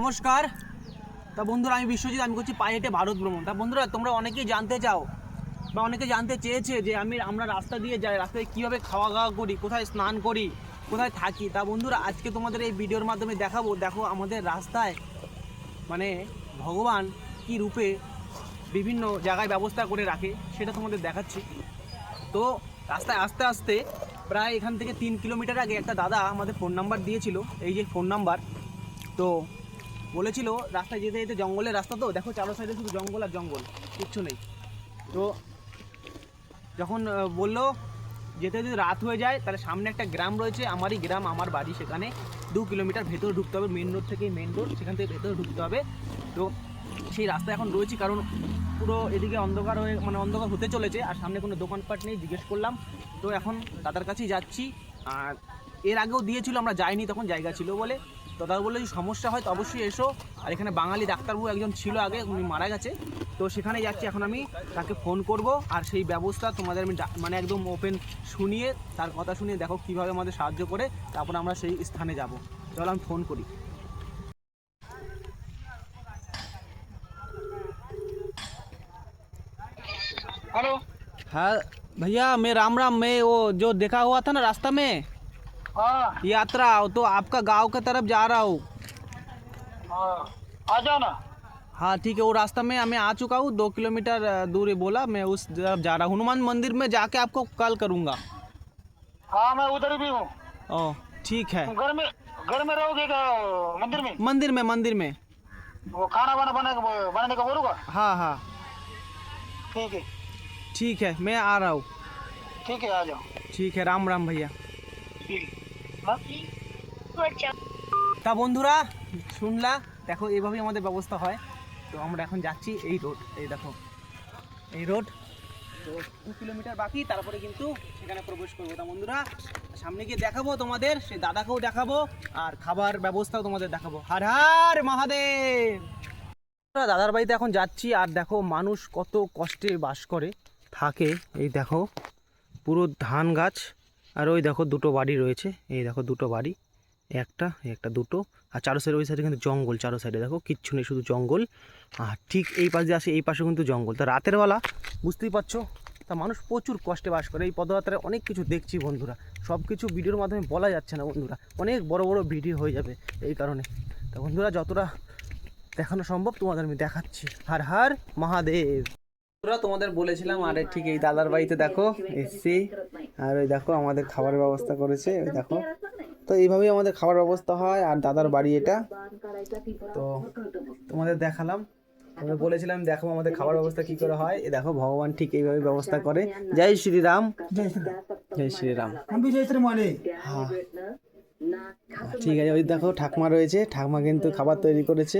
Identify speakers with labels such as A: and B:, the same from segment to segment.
A: নমস্কার। তা বন্ধুরা, আমি বিশ্বজিৎ, আমি করছি পায়ে হেঁটে ভারত ভ্রমণ। তা বন্ধুরা, তোমরা অনেকেই জানতে চাও বা অনেকে জানতে চেয়েছে যে আমি, আমরা রাস্তা দিয়ে যাই, রাস্তায় কীভাবে খাওয়া দাওয়া করি, কোথায় স্নান করি, কোথায় থাকি। তা বন্ধুরা, আজকে তোমাদের এই ভিডিওর মাধ্যমে দেখাবো, দেখো আমাদের রাস্তায় মানে ভগবান কি রূপে বিভিন্ন জায়গায় ব্যবস্থা করে রাখে, সেটা তোমাদের দেখাচ্ছি। তো রাস্তায় আস্তে আস্তে প্রায় এখান থেকে তিন কিলোমিটার আগে একটা দাদা আমাদের ফোন নাম্বার দিয়েছিল, এই যে ফোন নাম্বার তো বলেছিল রাস্তায় যেতে যেতে জঙ্গলের রাস্তা তো, দেখো চারো সাইডে শুধু জঙ্গল আর জঙ্গল, কিচ্ছু নেই। তো যখন বলল যেতে যদি রাত হয়ে যায়, তাহলে সামনে একটা গ্রাম রয়েছে, আমারই গ্রাম, আমার বাড়ি সেখানে। দু কিলোমিটার ভেতরে ঢুকতে হবে মেন রোড থেকে মেন রোড সেখান থেকে ভেতরে ঢুকতে হবে। তো সেই রাস্তা এখন রয়েছি, কারণ পুরো এদিকে অন্ধকার হয়ে মানে অন্ধকার হতে চলেছে, আর সামনে কোনো দোকানপাট নেই, জিজ্ঞেস করলাম। তো এখন দাদার কাছেই যাচ্ছি, আর এর আগেও দিয়েছিল, আমরা যাইনি, তখন জায়গা ছিল বলে। তো দাদা বললো যদি সমস্যা হয় তো অবশ্যই এসো আর এখানে বাঙালি ডাক্তারবাবু একজন ছিল আগে উনি মারা গেছে তো সেখানে যাচ্ছি এখন আমি তাকে ফোন করব আর সেই ব্যবস্থা তোমাদের আমি ডা- মানে একদম ওপেন শুনিয়ে তার কথা শুনিয়ে দেখো কীভাবে আমাদের সাহায্য করে তারপর আমরা সেই স্থানে যাব চলো আমি ফোন করি
B: हेलो
A: हाँ भैया मैं राम राम मैं वो जो देखा हुआ था ना रास्ता में
B: हाँ।
A: यात्रा आओ तो आपका गाँव के तरफ़ जा रहा हूँ।
B: हाँ। आ जाओ ना।
A: हाँ ठीक है वो रास्ता में मैं आ चुका हूँ दो किलोमीटर दूर ही बोला मैं उस तरफ़ जा रहा हूँ। हनुमान मंदिर में जाके आपको कॉल करूँगा।
B: हाँ मैं उधर भी हूँ।
A: ठीक है।
B: घर में घर में रहोगे क्या मंदिर में?
A: मंदिर में मंदिर में।
B: वो खाना वाना बना बनाने का बोलूँगा?
A: हाँ हाँ।
B: ठीक है।
A: ठीक है मैं आ रहा हूँ।
B: ठीक है आ जाओ।
A: ठीक है राम राम भैया।
B: ठीक।
A: তা বন্ধুরা, শুনলা? দেখো এইভাবেই আমাদের ব্যবস্থা হয়। তো আমরা এখন যাচ্ছি এই রোড, এই দেখো। এই রোড। তো দু কিলোমিটার বাকি, তারপরে কিন্তু সেখানে প্রবেশ করব। তা বন্ধুরা, সামনে গিয়ে দেখাবো তোমাদের সে দাদাকেও দেখাবো, আর খাবার ব্যবস্থাও তোমাদের দেখাবো। হার হার, মহাদেব! দাদার বাড়িতে এখন যাচ্ছি, আর দেখো, মানুষ কত কষ্টে বাস করে, থাকে। এই দেখো, পুরো ধান গাছ। আর ওই দেখো দুটো বাড়ি রয়েছে। এই দেখো দুটো বাড়ি, একটা একটা দুটো। আর চারো সাইডে ওই সাইডে কিন্তু জঙ্গল, চারো সাইডে দেখো, কিচ্ছু নেই, শুধু জঙ্গল। আর ঠিক এই পাশে দিয়ে আসে, এই পাশে কিন্তু জঙ্গল। তা রাতের বেলা, বুঝতেই পারছ? তা মানুষ প্রচুর কষ্টে বাস করে। এই পদযাত্রায় অনেক কিছু দেখছি বন্ধুরা। সব কিছু ভিডিওর মাধ্যমে বলা যাচ্ছে না বন্ধুরা। অনেক বড় বড় ভিডিও হয়ে যাবে এই কারণে। তা বন্ধুরা, যতটা দেখানো সম্ভব তোমাদের আমি দেখাচ্ছি। হার হার মহাদেব। তোমাদের বলেছিলাম, আরে ঠিক এই দাদার বাড়িতে দেখো এসছি আর ওই দেখো আমাদের খাবার ব্যবস্থা করেছে ওই দেখো। তো এইভাবেই আমাদের খাবার ব্যবস্থা হয় আর দাদার বাড়ি এটা। তো তোমাদের দেখালাম। আমরা বলেছিলাম দেখো আমাদের খাবার ব্যবস্থা কি করে হয়। এই দেখো ভগবান ঠিক এইভাবে ব্যবস্থা করে। জয় শ্রীরাম। জয় শ্রীরাম।
B: জয় শ্রীরাম।
A: হ্যাঁ। ঠিক আছে ওই দেখো ঠাকমা রয়েছে ঠাকমা কিন্তু খাবার তৈরি করেছে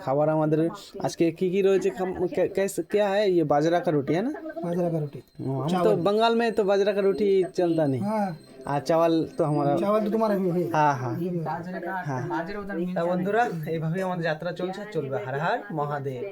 A: খাবার আমাদের আজকে কি কি রয়েছে খাম- কে- कैसे- क्या है ये बाजरा का रोटी है ना
B: बाजरा का रोटी
A: ও, हम तो बंगाल में तो बाजरा का रोटी चलता नहीं
B: हाँ
A: আর চাওয়াল তো আমরা
B: चावल तो तुम्हारा भी है
A: হ্যাঁ হ্যাঁ হ্যাঁ তা বন্ধুরা এইভাবেই আমাদের যাত্রা চলছে আর চলবে হার হার মহাদেব